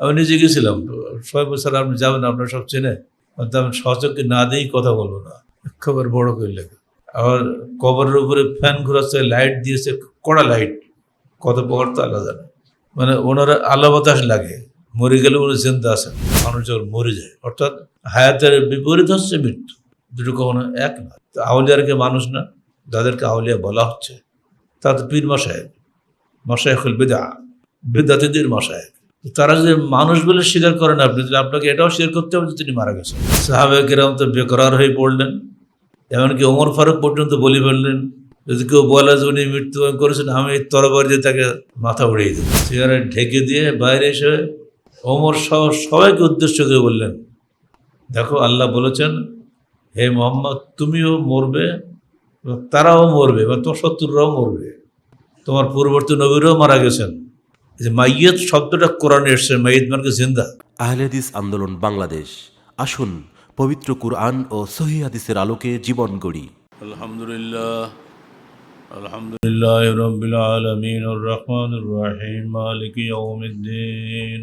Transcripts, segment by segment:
আমি নিজে গেছিলাম। সবাই বছর আপনি যাবেন, আপনার সব চেনে আমি সচককে না দিয়েই কথা বলব না। খবর বড় করে করলে আবার কবরের উপরে ফ্যান ঘোরাচ্ছে, লাইট দিয়েছে, কড়া লাইট। কত প্রকার তো আলাদা না মানে ওনারা আলো বাতাস লাগে। মরে গেলে উনি চিন্তা আছেন। মানুষ যখন মরে যায়, অর্থাৎ হায়াতের বিপরীত হচ্ছে মৃত্যু। দুটো কখনো এক না। তো আউলিয়ারকে মানুষ না, যাদেরকে আউলিয়া বলা হচ্ছে। তা তো পীর মশায় মশায়খুল বেদা বেদাতিদের মশায় তারা যে মানুষ বলে স্বীকার করেন আপনি তাহলে আপনাকে এটাও স্বীকার করতে হবে যে তিনি মারা গেছেন। সাহাবে কিরাম তো বেকরার হয়ে পড়লেন। এমনকি ওমর ফারুক পর্যন্ত বলি ফেললেন, যদি কেউ বলে যে উনি মৃত্যুবরণ করেছেন, আমি তরবারি দিয়ে তাকে মাথা উড়িয়ে দিই সেখানে ঢেকে দিয়ে বাইরে এসে ওমর সহ সবাইকে উদ্দেশ্য করে বললেন, দেখো, আল্লাহ বলেছেন, হে মোহাম্মদ, তুমিও মরবে তারাও মরবে বা তোমার শত্রুরাও মরবে। তোমার পূর্ববর্তী নবীরাও মারা গেছেন। যে মাইয়ত শব্দটা কোরআনে এসছে মাইয়ত মানে জিন্দা আহলেদিস আন্দোলন বাংলাদেশ আসুন পবিত্র কুরআন ও সহি হাদিসের আলোকে জীবন গড়ি الحمد لله الحمد لله رب العالمين الرحمن الرحيم مالك يوم الدين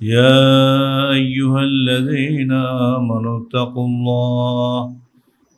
يا أيها الذين آمنوا اتقوا الله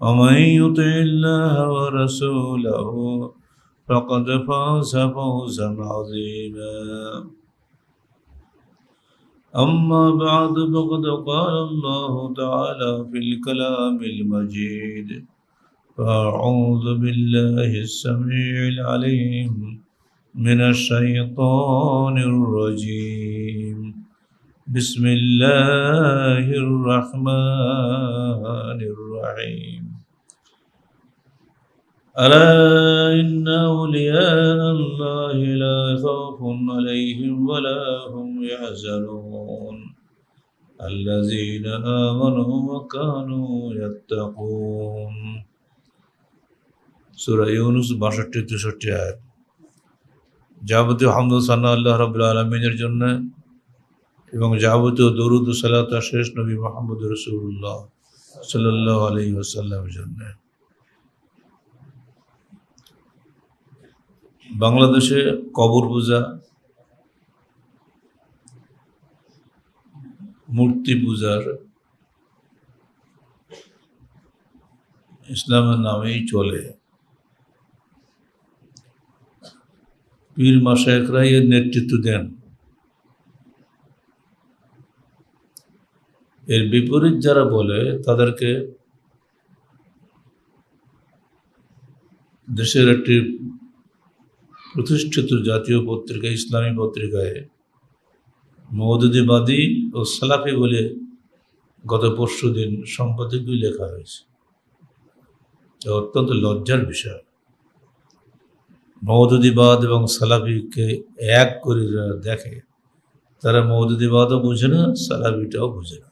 ومن يطع الله ورسوله فقد فاز فوزا عظيما. أما بعد فقد قال الله تعالى في الكلام المجيد فأعوذ بالله السميع العليم من الشيطان الرجيم. بسم الله الرحمن الرحيم. ألا إن أولياء الله لا خوف عليهم ولا هم يحزنون الذين آمنوا وكانوا يتقون সুরা ইউনুস বাষট্টি তেষট্টি আয়াত যাবতীয় হামদ সান্না আল্লাহ রবুল্লা আলমিনের জন্য এবং যাবতীয় দরুদ সালাতা শেষ নবী মোহাম্মদ রসুল্লাহ সাল্লাহ আলী ওসাল্লামের জন্য বাংলাদেশে কবর পূজা, মূর্তি পূজার ইসলামের নামেই চলে। পীর মাসায়করাই এর নেতৃত্ব দেন। এর বিপরীত যারা বলে, তাদেরকে দেশের একটি প্রতিষ্ঠিত জাতীয় পত্রিকা, ইসলামী পত্রিকায় মৌদুদিবাদী ও সালাফি বলে গত পরশু দিন সম্পাদকই লেখা হয়েছে। অত্যন্ত লজ্জার বিষয়। মৌদুদিবাদ এবং সালাফিকে এক করে যারা দেখে, তারা মৌদুদিবাদও বুঝে না, সালাফিটাও বুঝে না।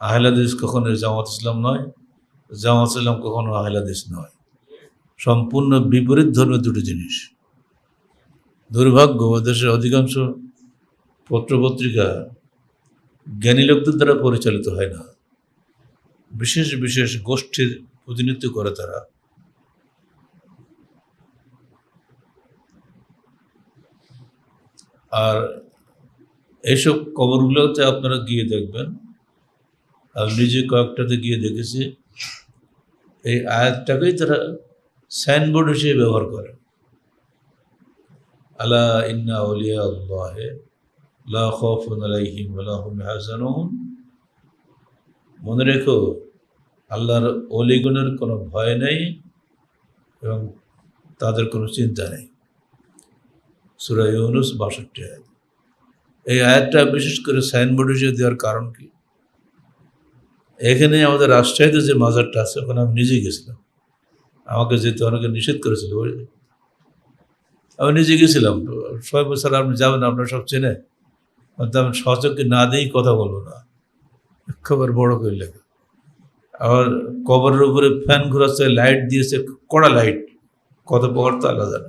আহলাদিস কখনো জামাত ইসলাম নয়, জামাত ইসলাম কখনো আহলাদিস নয়। সম্পূর্ণ বিপরীত ধর্মের দুটো জিনিস। দুর্ভাগ্য দেশের অধিকাংশ পত্রপত্রিকা জ্ঞানী লোকদের দ্বারা পরিচালিত হয় না। বিশেষ বিশেষ গোষ্ঠীর প্রতিনিধিত্ব করে তারা। আর এইসব কবরগুলোতে আপনারা গিয়ে দেখবেন আমি নিজে কয়েকটাতে গিয়ে দেখেছি, এই আয়াতটাকেই তারা সাইনবোর্ড হিসেবে ব্যবহার করে আলা ইন্না আউলিয়া আল্লাহে লা খাউফুন আলাইহিম ওয়া লা হুম ইয়াহজানুন মনে রেখো, আল্লাহর অলিগুণের কোনো ভয় নেই এবং তাদের কোনো চিন্তা নেই। সুরা ইউনুস বাষট্টি আয়াত। এই আয়াতটা বিশেষ করে সাইনবোর্ড হিসেবে দেওয়ার কারণ কি? এখানে আমাদের রাজশাহীতে যে মাজারটা আছে, ওখানে আমি নিজে গেছিলাম। আমাকে যেতে অনেকে নিষেধ করেছিল আমি নিজে গেছিলাম। ছয় বছর আপনি যাবেন, আপনার সব চেনে। আমি সচককে না দিয়েই কথা বলব না। খবর বড় করে লেগে আবার কবরের উপরে ফ্যান ঘোরাচ্ছে, লাইট দিয়েছে, কড়া লাইট। কত প্রকার তো আলাদা না।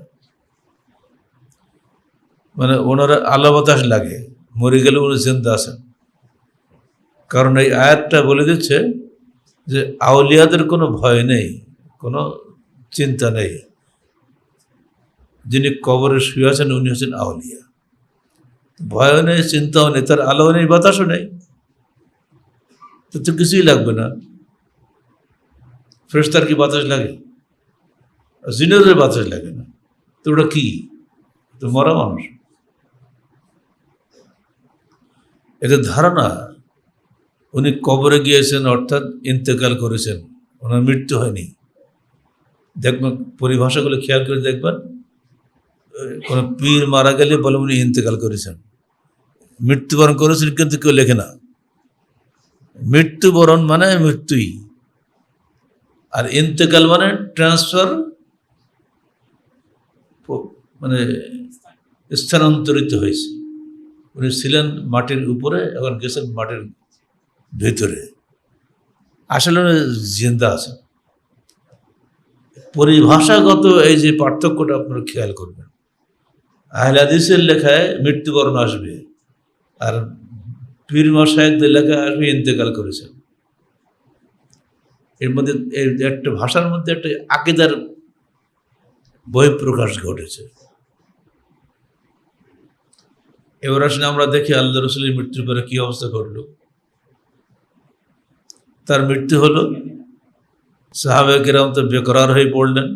মানে ওনারা আলো বাতাস লাগে। মরে গেলে উনি চিন্তা আছেন। কারণ এই আয়াতটা বলে দিচ্ছে যে, আউলিয়াদের কোনো ভয় নেই। কোনো চিন্তা নেই। যিনি কবরে শুয়ে আছেন, উনি হচ্ছেন আউলিয়া। ভয়ও নেই, চিন্তাও নেই, তার আলো নেই, বাতাসও নেই। তো কিছুই লাগবে না। ফ্রেশতার কি বাতাস লাগে? জিনেদের বাতাস লাগে না। তো ওটা কি? তো মরা মানুষ। এদের ধারণা, উনি কবরে গিয়েছেন, অর্থাৎ ইন্তেকাল করেছেন। ওনার মৃত্যু হয়নি। দেখবেন পরিভাষাগুলো খেয়াল করে দেখবেন কোনো পীর মারা গেলে বলে উনি ইন্তেকাল করেছেন। মৃত্যুবরণ করেছেন কিন্তু কেউ লেখে না। মৃত্যুবরণ মানে মৃত্যুই। আর ইন্তেকাল মানে ট্রান্সফার মানে স্থানান্তরিত হয়েছে। উনি ছিলেন মাটির উপরে, এখন গেছেন মাটির ভেতরে। আসলে জিন্দা আছেন। পরিভাষাগত এই যে পার্থক্যটা আপনারা খেয়াল করবেন। আহলাদিসের লেখায় মৃত্যুবরণ আসবে, আর পীর মশাহেদদের লেখায় আসবে, ইন্তেকাল করেছেন। এর মধ্যে, এর একটা ভাষার মধ্যে একটা আকিদার বহিঃপ্রকাশ ঘটেছে। এবার আসলে আমরা দেখি আল্লাহ রসুলের মৃত্যুর পরে কি অবস্থা ঘটলো? তার মৃত্যু হলো সাহাবে কিরাম তো বেকরার হয়ে পড়লেন।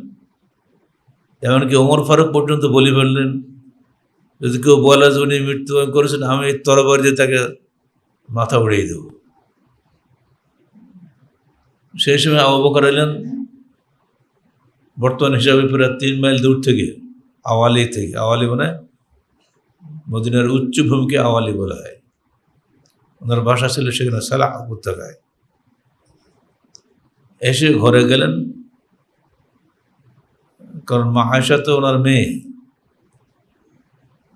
এমনকি ওমর ফারুক পর্যন্ত বলি ফেললেন, যদি কেউ বলে যে উনি মৃত্যুবরণ করেছেন, আমি এই তরবার দিয়ে তাকে মাথা উড়িয়ে দেব। সেই সময় আবু বকর এলেন, বর্তমান হিসাবে প্রায় তিন মাইল দূর থেকে, আওয়ালি থেকে। আওয়ালি মানে মদিনার উচ্চভূমিকে আওয়ালি বলা হয়। ওনার বাসা ছিল সেখানে সালাহ উপত্যকায়। এসে ঘরে গেলেন। কারণ মা আয়সা তো ওনার মেয়ে।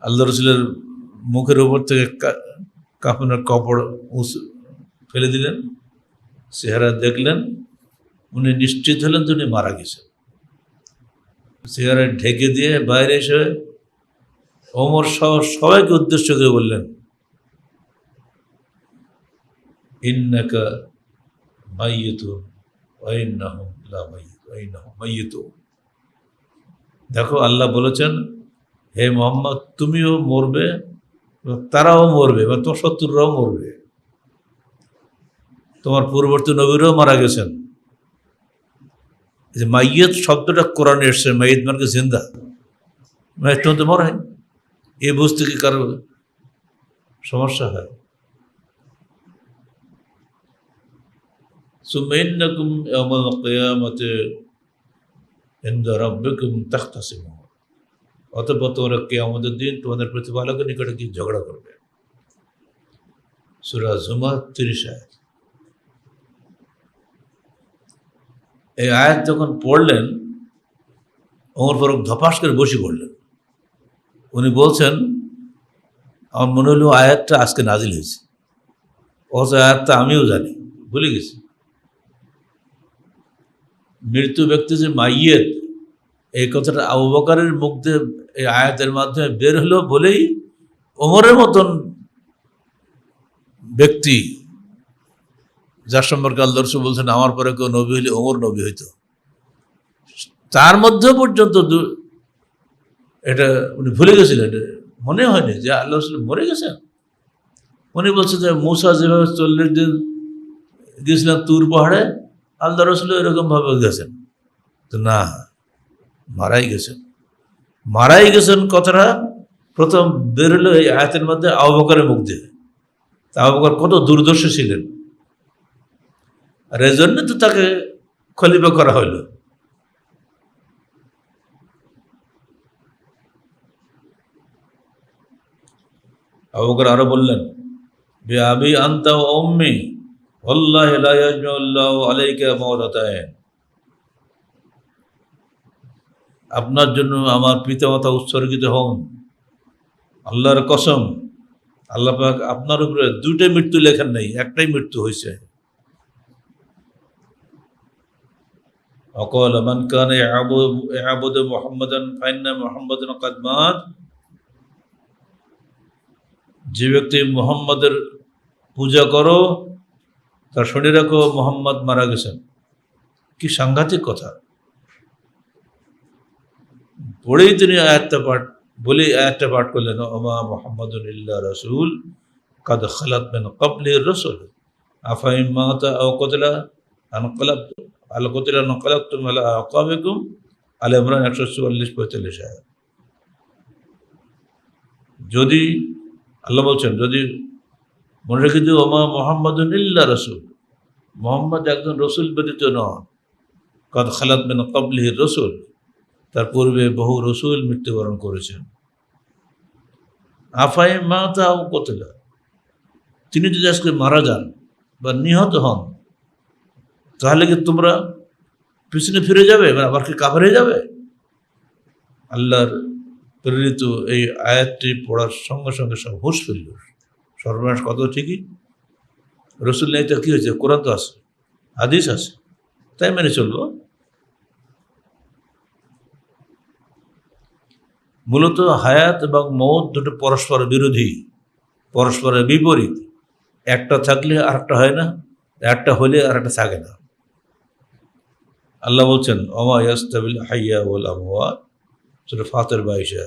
আল্লাহ রসুলের মুখের উপর থেকে কা- কাপড়ের কাপড় উঁচু- ফেলে দিলেন, চেহারা দেখলেন। উনি নিশ্চিত হলেন যে উনি মারা গেছেন। চেহারা ঢেকে দিয়ে বাইরে এসে ওমর সহ সবাইকে উদ্দেশ্য করে বললেন, ইন্নাকা মাইয়িতুন দেখো আল্লাহ বলেছেন, হে মোহাম্মদ, তুমিও মরবে তারাও মরবে বা তোমার শত্রুরাও মরবে। তোমার পূর্ববর্তী নবীরাও মারা গেছেন। যে মাইয়ত শব্দটা কোরআনে এসছে, মাইয়ত মানে জিন্দা? মাইয়ত তো মরে এই বুঝতে কি কারও সমস্যা হয়? সুমাইন্নাকুম ইয়ামাল কিয়ামতে ইনদা রাব্বিকুম তাখতাসিমুন অতঃপর তোমরা দিন তোমাদের প্রতিপালকের নিকটে কি ঝগড়া করবে। সূরা জুমা 30 এই আয়াত যখন পড়লেন, ওমর ফারুক ধপাস করে বসে পড়লেন। উনি বলছেন, আমার মনে হলো আয়াতটা আজকে নাজিল হয়েছে। অথচ আয়াতটা আমিও জানি, ভুলে গেছি। মৃত্যু ব্যক্তি যে মাইয়ের এই কথাটা আবু বকারের মুখ দিয়ে এই আয়াতের মাধ্যমে বের হলো বলেই ওমরের মতন ব্যক্তি, যার সম্পর্কে আল্লাহ বলছেন, আমার পরে কেউ নবী হলে ওমর নবী হইতো। তার মধ্যে পর্যন্ত এটা উনি ভুলে গেছিলেন এটা মনে হয়নি যে আল্লাহ মরে গেছেন। উনি বলছে যে, মূসা যেভাবে চল্লিশ দিন গেছিলেন তুর পাহাড়ে আল্লাহ রসুল এরকমভাবে গেছেন তো না, মারাই গেছেন। মারাই গেছেন কথাটা প্রথম বেরোলো এই আয়াতের মধ্যে আবকারের মুখ দিয়ে। আবকার কত দুর্দর্শ ছিলেন। আর এজন্য তো তাকে খলিফা করা হইল আবু বকর আরও বললেন, বে আবি আন্তা ও উম্মি আল্লাহ লা ইয়াজমাউল্লাহু আলাইকা মাওলাতায়ন আপনার জন্য আমার পিতামাতা উৎসর্গিত হন। আল্লাহর কসম, আল্লাহ আপনার উপরে দুইটা মৃত্যু লেখেন নাই, একটাই মৃত্যু হয়েছে অকল মান কান ইয়াবুদু মুহাম্মাদান, ফাইন্না মুহাম্মাদান কাদ মাত। যে ব্যক্তি মুহাম্মাদের পূজা করো তার রাখো মোহাম্মদ মারা গেছেন। কি সাংঘাতিক কথা। পড়েই তিনি আয়াতটা পাঠ, বলেই আয়াতটা পাঠ করলেন, ওমা মোহাম্মদ ইল্লা রসুল, কাদ খালাত মেন কবলি রসুল আফাইম মাতা ও কতলা আনকলাব আল কতলা নকলাব তুম আলা আকাবিকুম, আল ইমরান একশো চুয়াল্লিশ পঁয়তাল্লিশ আয়াত। যদি, আল্লাহ বলছেন, যদি মনে রেখে দিও, ওমা মোহাম্মদ ইল্লা রসুল। মোহাম্মদ একজন রসুল ব্যতীত নন। কদ খালাত মেন কবলিহ রসুল। তার পূর্বে বহু রসুল মৃত্যুবরণ করেছেন। আফাই মাতা ও কতলা? তিনি যদি আজকে মারা যান বা নিহত হন, তাহলে কি তোমরা পিছনে ফিরে যাবে মানে আবার কি কাভার হয়ে যাবে? আল্লাহর প্রেরিত এই আয়াতটি পড়ার সঙ্গে সঙ্গে সব হুশ ফেলল সর্বনাশ কত ঠিকই? রসুল নেই তো কী হয়েছে? কোরআন তো আছে, হাদিস আছে, তাই মেনে চলবো। মূলত হায়াত এবং মৌত দুটো পরস্পর বিরোধী, পরস্পরের বিপরীত। একটা থাকলে আর একটা হয় না, একটা হলে আর একটা থাকে না। আল্লাহ বলছেন অমা ইয়াস্তাবিল হাইয়া বল আমওয়া সেটা ফাতের বাইশা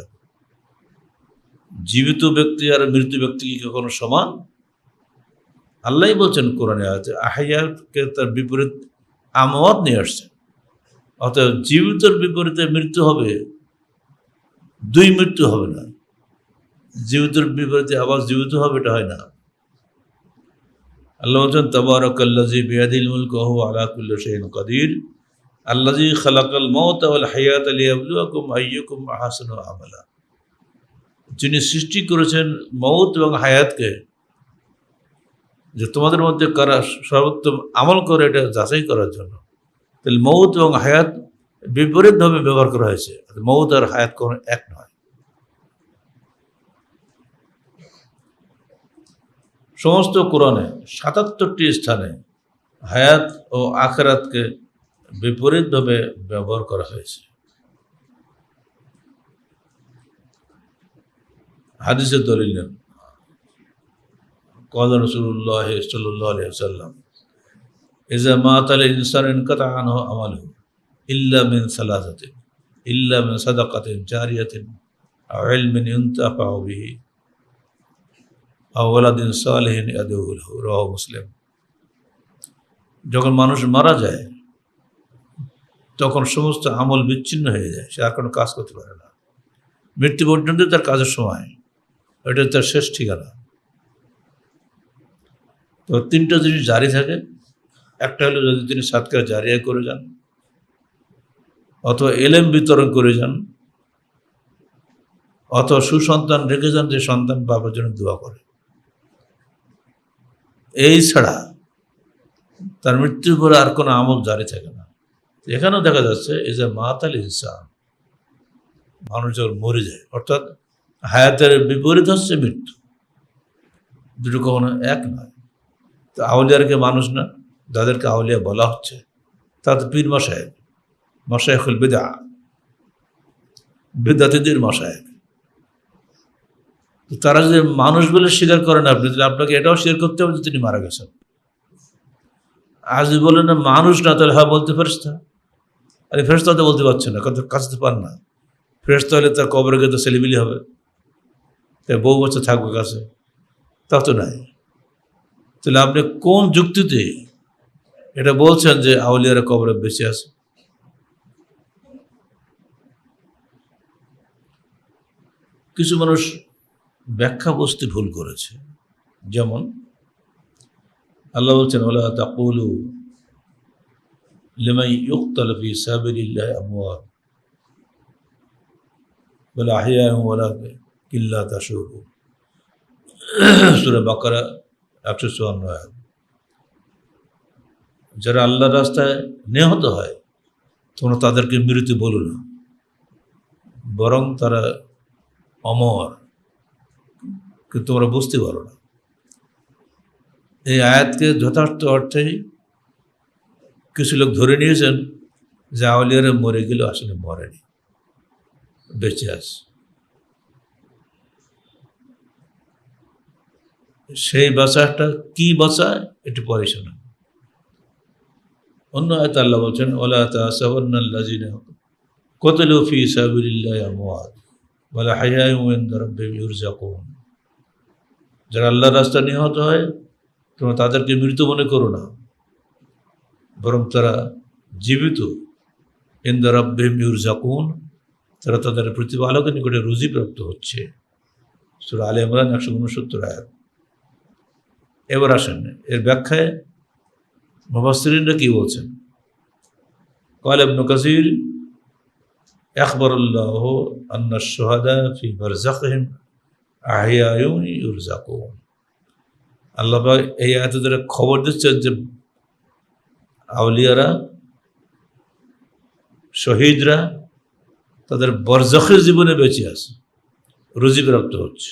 জীবিত ব্যক্তি আর মৃত ব্যক্তি কি কখনো সমান? আল্লাহ বলছেন কোরআনে আছে আহাইয়াকে তার বিপরীত আমওয়াত নিয়ে আসছেন অতএব জীবিতর বিপরীতে মৃত্যু হবে, দুই মৃত্যু হবে না। জীবিতর বিপরীতে আবার জীবিত হবে, এটা হয় না। আল্লাহ বলছেন তবরকাল্লাজি বিয়াদিল মুলক হু আলাকুল্লা শাইন কাদির। আল্লাজি খালাকাল মৌত আল হায়াত আলী আবলুয়াকুম আইয়ুকুম আহাসন আমলা। যিনি সৃষ্টি করেছেন মৌত এবং হায়াতকে, যে তোমাদের মধ্যে কারা সর্বোত্তম আমল করে এটা যাচাই করার জন্য। তাহলে মৌত এবং হায়াত বিপরীতভাবে ব্যবহার করা হয়েছে। মৌত আর হায়াত কোনো এক নয়। সমস্ত কোরআনে সাতাত্তরটি স্থানে হায়াত ও আখেরাতকে বিপরীতভাবে ব্যবহার করা হয়েছে। হাদিসে দলিল নেন قال رسول الله صلى الله عليه وسلم إذا مات الإنسان انقطع عنه عمله إلا من ثلاثة إلا من صدقة جارية أو علم ينتفع به أو ولد صالح يدعو له رواه মুসলিম যখন মানুষ মারা যায় তখন সমস্ত আমল বিচ্ছিন্ন হয়ে যায় সে আর কোনো কাজ করতে পারে না মৃত্যু পর্যন্ত তার কাজের সময় এটা তার শেষ ঠিকানা। তো তিনটা জিনিস জারি থাকে। একটা হলো যদি তিনি সাতকার জারিয়া করে যান, অথবা এলেম বিতরণ করে যান, অথবা সুসন্তান রেখে যান, যে সন্তান বাবার জন্য দোয়া করে। এই ছাড়া তার মৃত্যুর পরে আর কোনো আমল জারি থাকে না। এখানেও দেখা যাচ্ছে, এই যে মাতাল ইনসান মানুষ যখন মরে যায়, অর্থাৎ হায়াতের বিপরীত হচ্ছে মৃত্যু। দুটো কখনো এক নয়। তো আউলিয়ারকে মানুষ না, যাদেরকে আউলিয়া বলা হচ্ছে তা তো পীর মশায়েক মশায়েকুল বেদা বেদাতিদের তো তারা যদি মানুষ বলে স্বীকার করেন আপনি তাহলে আপনাকে এটাও স্বীকার করতে হবে যে তিনি মারা গেছেন। আজ বলেন না মানুষ না, তাহলে হ্যাঁ বলতে ফেরস্তা আরে ফেরস্তা তো বলতে পারছে না কত কাছতে পার না। ফেরস্তা হলে তার কবরে গিয়ে তো ছেলেমিলি হবে। তাই বউ বছর থাকবে কাছে তা তো নাই। তাহলে আপনি কোন যুক্তিতে এটা বলছেন যে আউলিয়ারা কবরে বেঁচে আছে? কিছু মানুষ ব্যাখ্যা বুঝতে ভুল করেছে। যেমন আল্লাহ বলছেন ওলা তাকুলু লিমাই কিল্লা তাশুরু সূরা বাকারা একশো চুয়ান্ন। যারা আল্লাহর রাস্তায় নিহত হয়, তোমরা তাদেরকে মৃত্যু বলো না। বরং তারা অমর, কিন্তু তোমরা বুঝতে পারো না। এই আয়াতকে যথার্থ অর্থেই কিছু লোক ধরে নিয়েছেন যে আউলিয়ারা মরে গেলে আসলে মরেনি। বেঁচে আছে। সেই বাঁচাটা কি বাঁচায়? একটু পরে শোনা অন্য আয়ত আল্লাহ বলছেন ওলা তাসাবান্নাল্লাযিনা কতলু ফি সাবিলিল্লাহি আমওয়াত ওয়ালা হায়ায়ুম ইনদা রাব্বিহিম ইউরজাকুন. যারা আল্লাহর রাস্তা নিহত হয়, তোমরা তাদেরকে মৃত মনে করো না। বরং তারা জীবিত ইন্দা রব্বিহিম ইউরজাকুন, তারা তাদের প্রতিপালকের নিকটে রুজি প্রাপ্ত হচ্ছে। সুরা আলে ইমরান একশো উনসত্তর আয়াত। এবার আসেন এর ব্যাখ্যায় মুবাসসিরিনরা কি বলছেন قال ابن كثير أخبر الله أن الشهداء في برزخهم أحياء يرزقون আল্লাহ পাক এই আয়াতে দ্বারা খবর দিচ্ছেন যে আউলিয়ারা শহীদরা তাদের বরজখের জীবনে বেঁচে আছে রুজি প্রাপ্ত হচ্ছে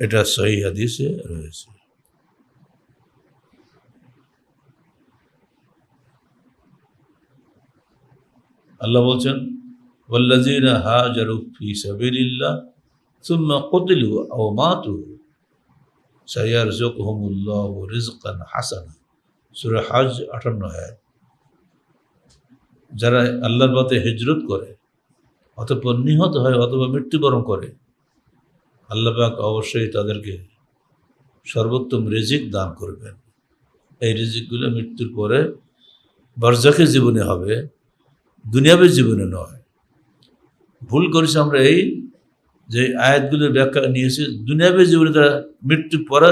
এটা সহি হাদিসে রয়েছে। আল্লাহ বলছেন হাসানা। সূরা হজ 58 আয়াত। যারা আল্লাহর পথে হিজরত করে অতঃপর নিহত হয়, অথবা মৃত্যুবরণ করে আল্লাহ পাক অবশ্যই তাদেরকে সর্বোত্তম রিজিক দান করবেন। এই রিজিকগুলো মৃত্যুর পরে বরজাখের জীবনে হবে, দুনিয়াবী জীবনে নয়। ভুল করেছি আমরা এই যে আয়াতগুলোর ব্যাখ্যা নিয়েছি, দুনিয়াবী জীবনে তারা মৃত্যুর পরে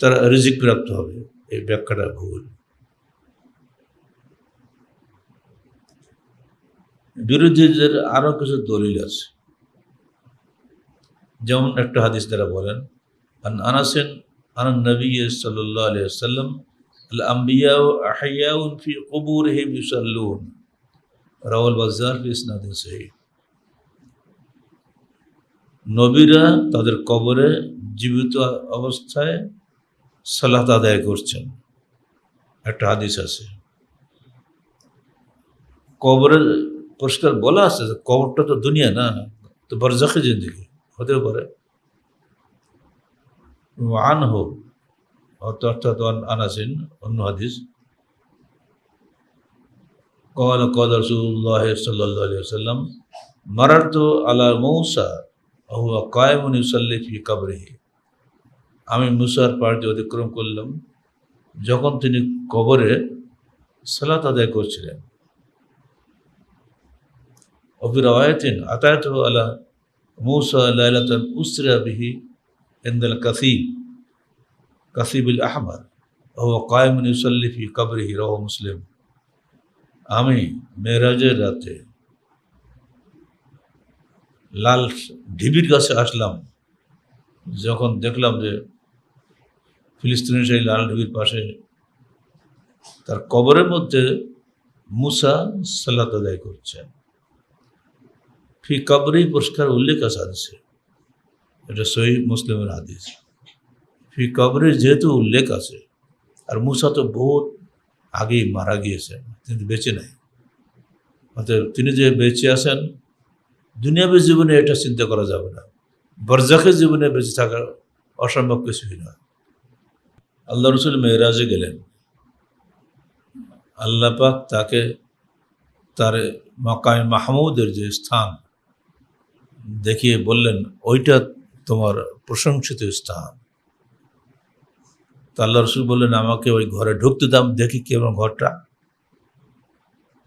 তারা রিজিক প্রাপ্ত হবে, এই ব্যাখ্যাটা ভুল। বিরোধীদের আরও কিছু দলিল আছে। যেমন একটা হাদিস দ্বারা বলেন, আন আনাসেন আন নবী সাল্লাহ আলিয়া সাল্লাম আল আম্বিয়া আহাইয়াউন ফি কবুরহিম ইউসাল্লুন। রাওয়াল বাজার ফি ইসনাদিন সহি নবীরা তাদের কবরে জীবিত অবস্থায় সালাত আদায় করছেন। একটা হাদিস আছে। কবরের পরিষ্কার বলা আছে কবরটা তো দুনিয়া না, তো বরজাখে জিন্দগি। হতেও পারে আন হোক অর্থাৎ আনাসিন অন্য হাদিস قال قال رسول الله صلى الله عليه وسلم مررت على موسى وهو قائم يصلي في قبره আমি মুসার পাড়টি অতিক্রম করলাম যখন তিনি কবরে সালাত আদায় করছিলেন وفي رواية أتيته على মুসা লাইলাতুল উসরা বিহি ইন্দাল কাসিব কাসিবুল আহমদ ও কায়মুন ইউসল্লি ফি কবরিহি রহ মুসলিম আমি মেরাজের রাতে লাল ঢিবির কাছে আসলাম যখন দেখলাম যে ফিলিস্তিনের সেই লাল ঢিবির পাশে তার কবরের মধ্যে মুসা সাল্লাত আদায় করছেন ফি কবরেই পুরস্কার উল্লেখ আছে হাদিসে। এটা সহি মুসলিমের হাদিস। ফি কবরের যেহেতু উল্লেখ আছে, আর মুসা তো বহুত আগেই মারা গিয়েছেন তিনি বেঁচে নাই। অতএব তিনি যে বেঁচে আছেন, দুনিয়াবী জীবনে এটা চিন্তা করা যাবে না। বরজাখের জীবনে বেঁচে থাকা অসম্ভব কিছুই নয়। আল্লাহ রসুল মেয়েরাজে গেলেন। আল্লাহ পাক তাকে তার মকায় মাহমুদের যে স্থান দেখিয়ে বললেন, ওইটা তোমার প্রশংসিত স্থান। তা আল্লাহ রসুল বললেন, আমাকে ওই ঘরে ঢুকতে দাম দেখি কি আমার ঘরটা।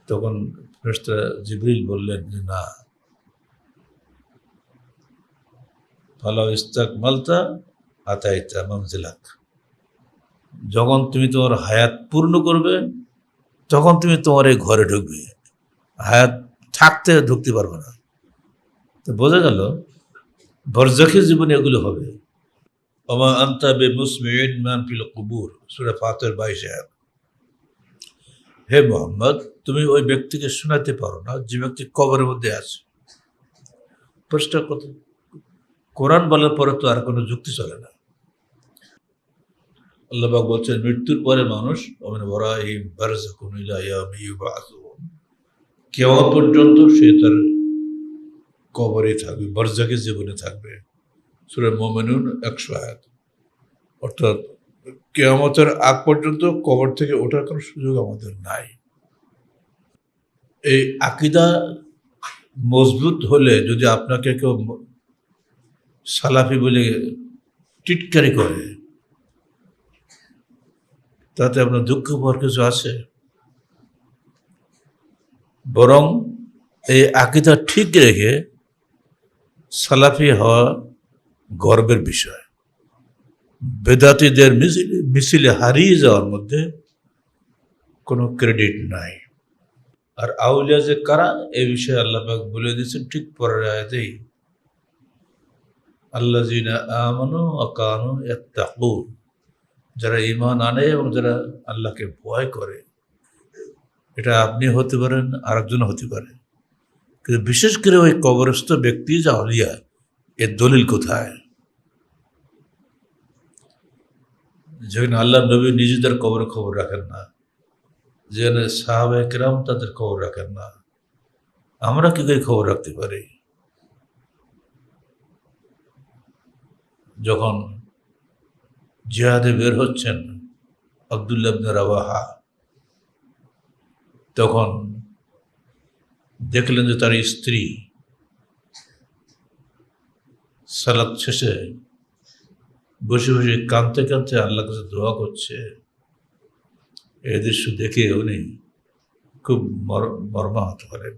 তখন ফেরেশতা জিবরিল বললেন যে না। ফালাও ইস্তাক মালতা আতাইতা মঞ্জিলাক যখন তুমি তোমার হায়াত পূর্ণ করবে, তখন তুমি তোমার এই ঘরে ঢুকবে। হায়াত থাকতে ঢুকতে পারবে না। তো বোঝা গেল বরজাখী জীবনে এগুলো হবে। ওমা আন্তা বে মুসমিন মান ফিল কুবুর, সুরা ফাতের। হে মোহাম্মদ, তুমি ওই ব্যক্তিকে শোনাতে পারো না, যে ব্যক্তি কবরের মধ্যে আছে। প্রশ্ন কথা কোরআন বলার পরে তো আর কোনো যুক্তি চলে না। আল্লাহবাক বলছেন, মৃত্যুর পরে মানুষ কেওয়া পর্যন্ত সে তার কবরে থাকবে, বরজাকে জীবনে থাকবে। সুরে মোমেনুন একশো আয়াত। অর্থাৎ কেয়ামতের আগ পর্যন্ত কবর থেকে ওঠার কোনো সুযোগ আমাদের নাই। এই আকিদা মজবুত হলে যদি আপনাকে কেউ সালাফি বলে টিটকারি করে, তাতে আপনার দুঃখ পাওয়ার কিছু আছে? বরং এই আকিদা ঠিক রেখে সালাফি হওয়া গর্বের বিষয়। বেদাতিদের মিছিলে মিছিলে হারিয়ে যাওয়ার মধ্যে কোনো ক্রেডিট নাই। আর আউলিয়া যে কারা, এ বিষয়ে আল্লাপাক বলে দিয়েছেন, ঠিক পরের আয়াতেই আল্লাহ আমানু আকানু ইয়াত্তাকুন। যারা ইমান আনে এবং যারা আল্লাহকে ভয় করে, এটা আপনি হতে পারেন, আরেকজন হতে পারে। কিন্তু বিশেষ করে ওই কবরস্থ ব্যক্তি যা আলিয়া এর দলিল কোথায়? যেখানে আল্লাহ নবী নিজেদের কবর খবর রাখেন না, যেখানে সাহাবা একরাম তাদের খবর রাখেন না, আমরা কি করে খবর রাখতে পারি? যখন জিহাদে বের হচ্ছেন আবদুল্লাহ ইবনে রাওয়াহা, তখন দেখলেন যে তার স্ত্রী সালাদ শেষে বসে বসে কাঁদতে কাঁদতে আল্লাহ কাছে দোয়া করছে। এই দৃশ্য দেখে উনি খুব মর- মর্মাহত করেন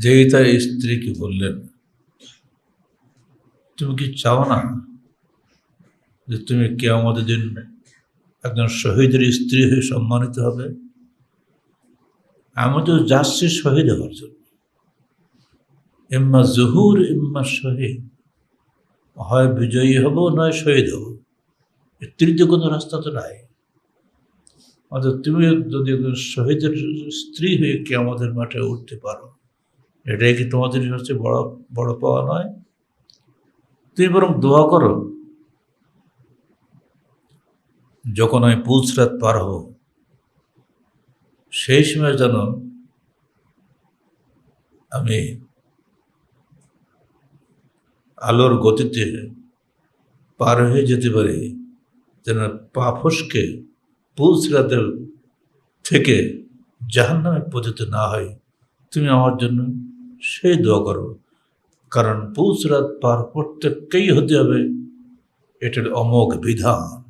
যেই তার স্ত্রীকে বললেন, তুমি কি চাও না যে তুমি কে আমাদের দিন একজন শহীদের স্ত্রী হয়ে সম্মানিত হবে? আমি তো যাচ্ছি শহীদ হওয়ার জন্য। এম্মা জহুর এম্মা শহীদ। হয় বিজয়ী হব, নয় শহীদ হব। এর তৃতীয় কোনো রাস্তা তো নাই। অর্থাৎ তুমি যদি শহীদের স্ত্রী হয়ে কে আমাদের মাঠে উঠতে পারো, এটাই কি তোমাদের কাছে বড় বড় পাওয়া নয়? তুমি বরং দোয়া করো। যখন আমি পুলসরাত পার হব সেই সময় যেন আমি আলোর গতিতে পার হয়ে যেতে পারি, যেন পা ফসকে পুলসরাতের থেকে জাহান নামে পতিত না হয়। তুমি আমার জন্য সেই দোয়া করো, কারণ পুলসরাত পার প্রত্যেককেই হতে হবে। এটার অমোঘ বিধান।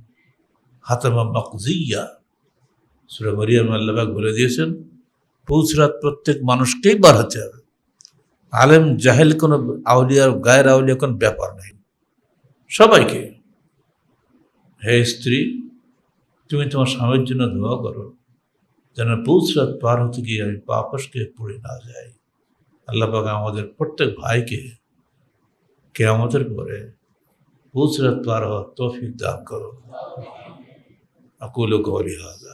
হাতামা মকজিয়া। সুরা মরিয়াম আল্লাহবাক বলে দিয়েছেন পৌঁছরাত প্রত্যেক মানুষকেই বার হতে হবে আলেম জাহেল কোনো আউলিয়ার গায়ের আউলিয়া কোনো ব্যাপার নেই সবাইকে হে স্ত্রী তুমি তোমার স্বামীর জন্য দোয়া করো যেন পৌঁছরাত পার হতে গিয়ে আমি পাপসকে পড়ে না যাই আল্লাহ পাক আমাদের প্রত্যেক ভাইকে কে আমাদের পরে পৌঁছরাত পার হওয়ার তৌফিক দান করো أقول قولي هذا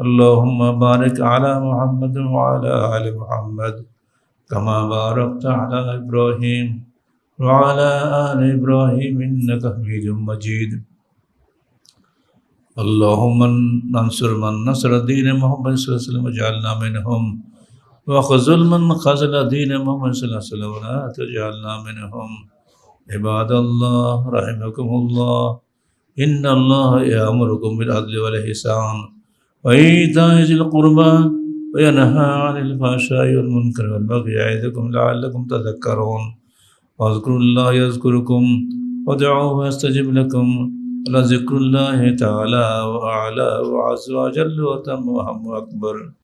اللهم بارك على محمد وعلى آل محمد كما باركت على إبراهيم وعلى آل إبراهيم إنك حميد مجيد. اللهم انصر من نصر دين محمد صلى الله عليه وسلم واجعلنا منهم. وخذل من خذل دين محمد صلى الله عليه وسلم ولا تجعلنا منهم. عباد الله رحمكم الله. إن الله يأمركم بالعدل والإحسان. وإيتاء ذي القربى وينهى عن الفحشاء والمنكر والبغي يعظكم لعلكم تذكرون. واذكروا الله يذكركم ودعوه يستجب لكم. ولذكر الله تعالى وأعلى وعز وجل وتم وهم أكبر.